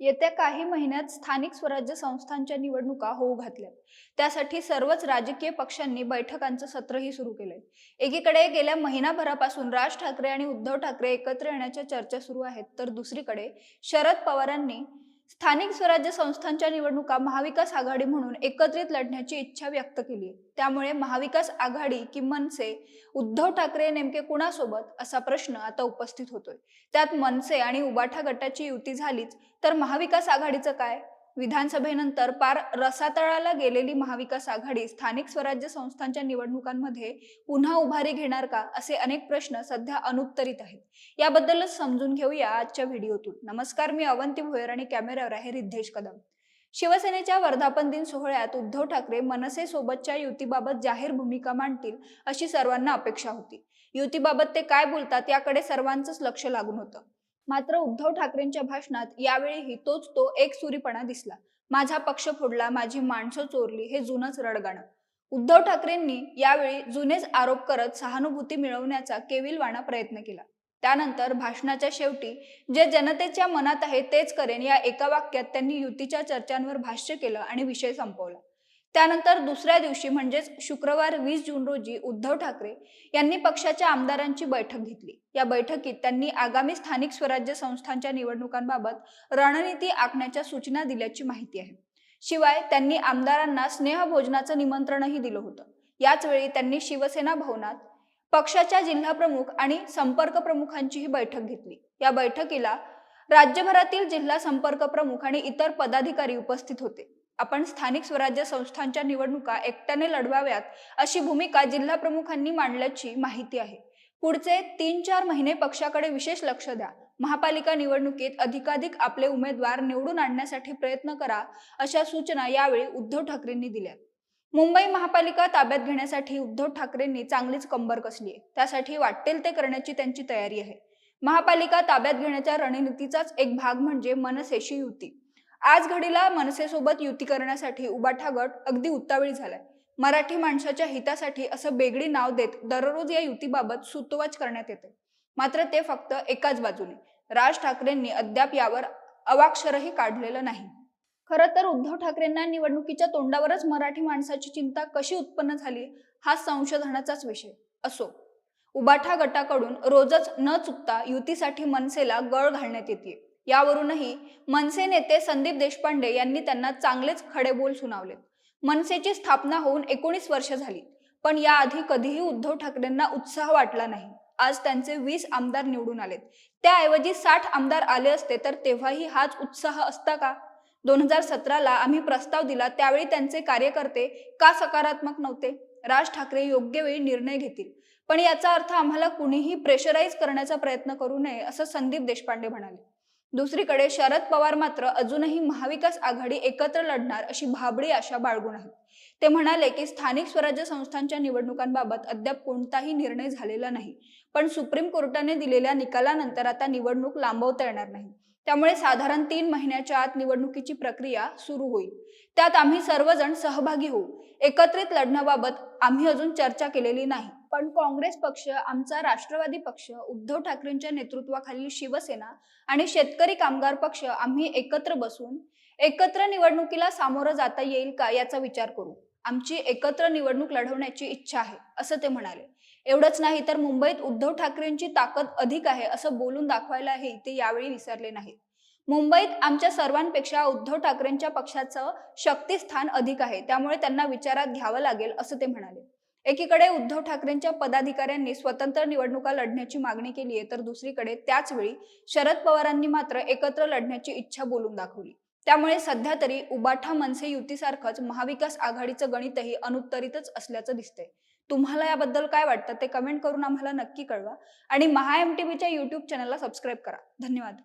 येत्या काही महिन्यात स्थानिक स्वराज्य संस्थांच्या निवडणुका होऊ घातल्या त्यासाठी सर्वच राजकीय पक्षांनी बैठकांचं सत्रही सुरू केलंय. एकीकडे गेल्या महिनाभरापासून राज ठाकरे आणि उद्धव ठाकरे एकत्र येण्याच्या चर्चा सुरू आहेत तर दुसरीकडे शरद पवारांनी स्थानिक स्वराज्य संस्थांच्या निवडणुका महाविकास आघाडी म्हणून एकत्रित लढण्याची इच्छा व्यक्त केली आहे. त्यामुळे महाविकास आघाडी कि मनसे उद्धव ठाकरे नेमके कुणासोबत? असा प्रश्न आता उपस्थित होतोय. त्यात मनसे आणि उबाठा गटाची युती झालीच तर महाविकास आघाडीचं काय? विधानसभेनंतर पार रसातळाला गेलेली महाविकास आघाडी स्थानिक स्वराज्य संस्थांच्या निवडणुकांमध्ये पुन्हा उभारी घेणार का असे अनेक प्रश्न सध्या अनुत्तरित आहेत. याबद्दलच समजून घेऊया आजच्या व्हिडिओतून. नमस्कार मी अवंती भोयर आणि कॅमेऱ्यावर आहे रिद्धेश कदम. शिवसेनेच्या वर्धापन दिन सोहळ्यात उद्धव ठाकरे मनसे सोबतच्या युतीबाबत जाहीर भूमिका मांडतील अशी सर्वांना अपेक्षा होती. युतीबाबत ते काय बोलतात याकडे सर्वांचंच लक्ष लागून होतं. मात्र उद्धव ठाकरेंच्या भाषणात यावेळीही तोच तो एक सुरीपणा दिसला. माझा पक्ष फोडला माझी माणसं चोरली हे जुनच रडगाणं. उद्धव ठाकरेंनी यावेळी जुनेच आरोप करत सहानुभूती मिळवण्याचा केविलवाणा प्रयत्न केला. त्यानंतर भाषणाच्या शेवटी जे जनतेच्या मनात आहे तेच करेन या एका वाक्यात त्यांनी युतीच्या चर्चांवर भाष्य केलं आणि विषय संपवला. त्यानंतर दुसऱ्या दिवशी म्हणजेच शुक्रवार वीस जून रोजी उद्धव ठाकरे यांनी पक्षाच्या आमदारांची बैठक घेतली. या बैठकीत त्यांनी आगामी स्थानिक स्वराज्य संस्थांच्या निवडणुकांबाबत रणनीती आखण्याच्या सूचना दिल्याची माहिती आहे. शिवाय त्यांनी आमदारांना स्नेहभोजनाचं निमंत्रणही दिलं होतं. याच वेळी त्यांनी शिवसेना भवनात पक्षाच्या जिल्हाप्रमुख आणि संपर्क प्रमुखांचीही बैठक घेतली. या बैठकीला राज्यभरातील जिल्हा संपर्क प्रमुख आणि इतर पदाधिकारी उपस्थित होते. आपण स्थानिक स्वराज्य संस्थांच्या निवडणुका एकट्याने लढवाव्यात अशी भूमिका जिल्हा प्रमुखांनी मांडल्याची माहिती आहे. पुढचे तीन चार महिने पक्षाकडे विशेष लक्ष द्या. महापालिका निवडणुकीत अधिकाधिक आपले उमेदवार निवडून आणण्यासाठी प्रयत्न करा अशा सूचना यावेळी उद्धव ठाकरेंनी दिल्या. मुंबई महापालिका ताब्यात घेण्यासाठी उद्धव ठाकरेंनी चांगलीच कंबर कसली आहे. त्यासाठी वाटेल ते करण्याची त्यांची तयारी आहे. महापालिका ताब्यात घेण्याच्या रणनीतीचाच एक भाग म्हणजे मनसेशी युती. आज घडीला मनसेसोबत युती करण्यासाठी उबाठा गट अगदी उतावळी झालाय. मराठी माणसाच्या हितासाठी असं बेगडी नाव देत दररोज या युतीबाबत सुतोवाच करण्यात येते मात्र ते फक्त एकाच बाजूने. राज ठाकरेंनी अद्याप यावर अवाक्षरही काढलेलं नाही. खरं तर उद्धव ठाकरेंना निवडणुकीच्या तोंडावरच मराठी माणसाची चिंता कशी उत्पन्न झाली हा संशोधनाचाच विषय असो. उबाठा गटाकडून रोजच न चुकता युतीसाठी मनसेला गळ घालण्यात येते यावरूनही मनसे नेते संदीप देशपांडे यांनी त्यांना चांगलेच खडेबोल सुनावलेत मनसेची स्थापना होऊन एकोणीस वर्ष झाली पण याआधी कधीही उद्धव ठाकरेंना उत्साह वाटला नाही. आज त्यांचे वीस आमदार निवडून आलेत. त्याऐवजी साठ आमदार आले असते तर तेव्हाही हाच उत्साह असता का? दोन हजार सतराला आम्ही प्रस्ताव दिला त्यावेळी त्यांचे कार्यकर्ते का सकारात्मक नव्हते? राज ठाकरे योग्य वेळी निर्णय घेतील. पण याचा अर्थ आम्हाला कुणीही प्रेशराईज करण्याचा प्रयत्न करू नये असं संदीप देशपांडे म्हणाले. दुसरीकडे शरद पवार मात्र अजूनही महाविकास आघाडी एकत्र लढणार अशी भाबडी आशा बाळगून आहेत. ते म्हणाले की स्थानिक स्वराज्य संस्थांच्या निवडणुकांबाबत अद्याप कोणताही निर्णय झालेला नाही. पण सुप्रीम कोर्टाने दिलेल्या निकालानंतर आता निवडणूक लांबवता येणार नाही. त्यामुळे साधारण तीन महिन्याच्या आत निवडणुकीची प्रक्रिया सुरू होईल. त्यात आम्ही सर्वजण सहभागी होऊ. एकत्रित लढण्याबाबत आम्ही अजून चर्चा केलेली नाही. पण काँग्रेस पक्ष आमचा राष्ट्रवादी पक्ष उद्धव ठाकरेंच्या नेतृत्वाखालील शिवसेना आणि शेतकरी कामगार पक्ष आम्ही एकत्र बसून एकत्र निवडणुकीला सामोरं जाता येईल का याचा विचार करू. आमची एकत्र निवडणूक लढवण्याची इच्छा आहे असं ते म्हणाले. एवढंच नाही तर मुंबईत उद्धव ठाकरेंची ताकद अधिक आहे असं बोलून दाखवायलाही ते यावेळी विसरले नाहीत. मुंबईत आमच्या सर्वांपेक्षा उद्धव ठाकरेंच्या पक्षाचं शक्तीस्थान अधिक आहे त्यामुळे त्यांना विचारात घ्यावं लागेल असं ते म्हणाले. एकीकडे उद्धव ठाकरेंच्या पदाधिकाऱ्यांनी स्वतंत्र निवडणुका लढण्याची मागणी केली आहे तर दुसरीकडे त्याच वेळी शरद पवारांनी मात्र एकत्र लढण्याची इच्छा बोलून दाखवली. त्यामुळे सध्या तरी उबाठा मनसे युतीसारखंच महाविकास आघाडीचं गणितही अनुत्तरितच असल्याचं दिसतंय. तुम्हाला याबद्दल काय वाटतं ते कमेंट करून आम्हाला नक्की कळवा. आणि महा एम टीव्हीच्या युट्यूब चॅनलला सबस्क्राईब करा. धन्यवाद.